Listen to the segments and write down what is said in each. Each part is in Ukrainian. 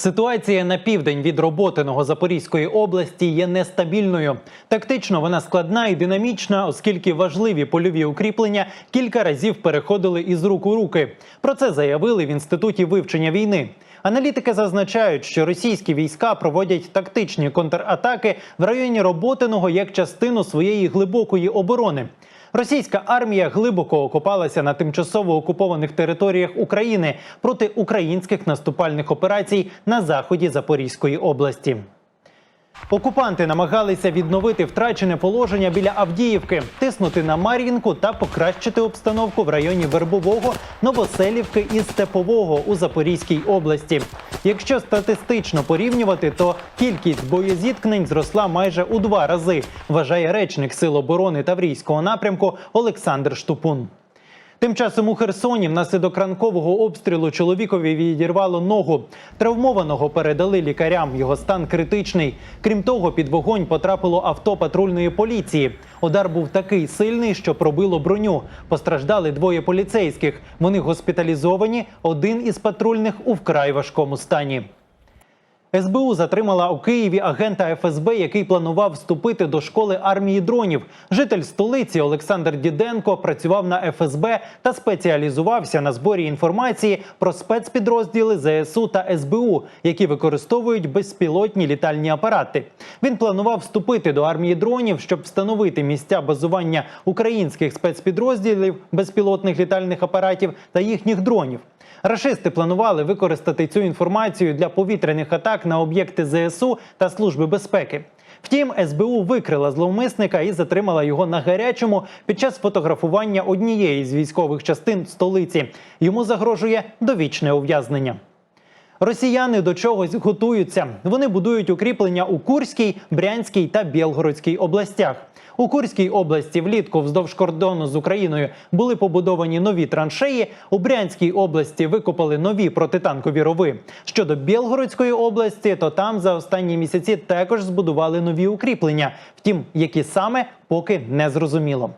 Ситуація на південь від роботиного Запорізької області є нестабільною. Тактично вона складна і динамічна, оскільки важливі польові укріплення кілька разів переходили із рук у руки. Про це заявили в інституті вивчення війни. Аналітики зазначають, що російські війська проводять тактичні контратаки в районі Роботиного як частину своєї глибокої оборони. Російська армія глибоко окопалася на тимчасово окупованих територіях України проти українських наступальних операцій на заході Запорізької області. Окупанти намагалися відновити втрачене положення біля Авдіївки, тиснути на Мар'їнку та покращити обстановку в районі Вербового, Новоселівки і Степового у Запорізькій області. Якщо статистично порівнювати, то кількість боєзіткнень зросла майже у два рази, вважає речник Сил оборони Таврійського напрямку Олександр Штупун. Тим часом у Херсоні внаслідок ранкового обстрілу чоловікові відірвало ногу. Травмованого передали лікарям. Його стан критичний. Крім того, під вогонь потрапило авто патрульної поліції. Удар був такий сильний, що пробило броню. Постраждали двоє поліцейських. Вони госпіталізовані. Один із патрульних у вкрай важкому стані. СБУ затримала у Києві агента ФСБ, який планував вступити до школи армії дронів. Житель столиці Олександр Діденко працював на ФСБ та спеціалізувався на зборі інформації про спецпідрозділи ЗСУ та СБУ, які використовують безпілотні літальні апарати. Він планував вступити до армії дронів, щоб встановити місця базування українських спецпідрозділів безпілотних літальних апаратів та їхніх дронів. Рашисти планували використати цю інформацію для повітряних атак на об'єкти ЗСУ та Служби безпеки. Втім, СБУ викрила зловмисника і затримала його на гарячому під час фотографування однієї з військових частин столиці. Йому загрожує довічне ув'язнення. Росіяни до чогось готуються. Вони будують укріплення у Курській, Брянській та Білгородській областях. У Курській області влітку вздовж кордону з Україною були побудовані нові траншеї. У Брянській області викопали нові протитанкові рови. Щодо Білгородської області, то там за останні місяці також збудували нові укріплення. Втім, які саме поки не зрозуміло.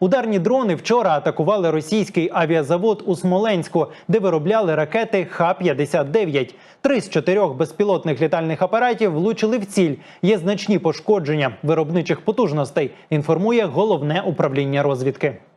Ударні дрони вчора атакували російський авіазавод у Смоленську, де виробляли ракети Х-59. Три з чотирьох безпілотних літальних апаратів влучили в ціль. Є значні пошкодження виробничих потужностей. Інформує головне управління розвідки.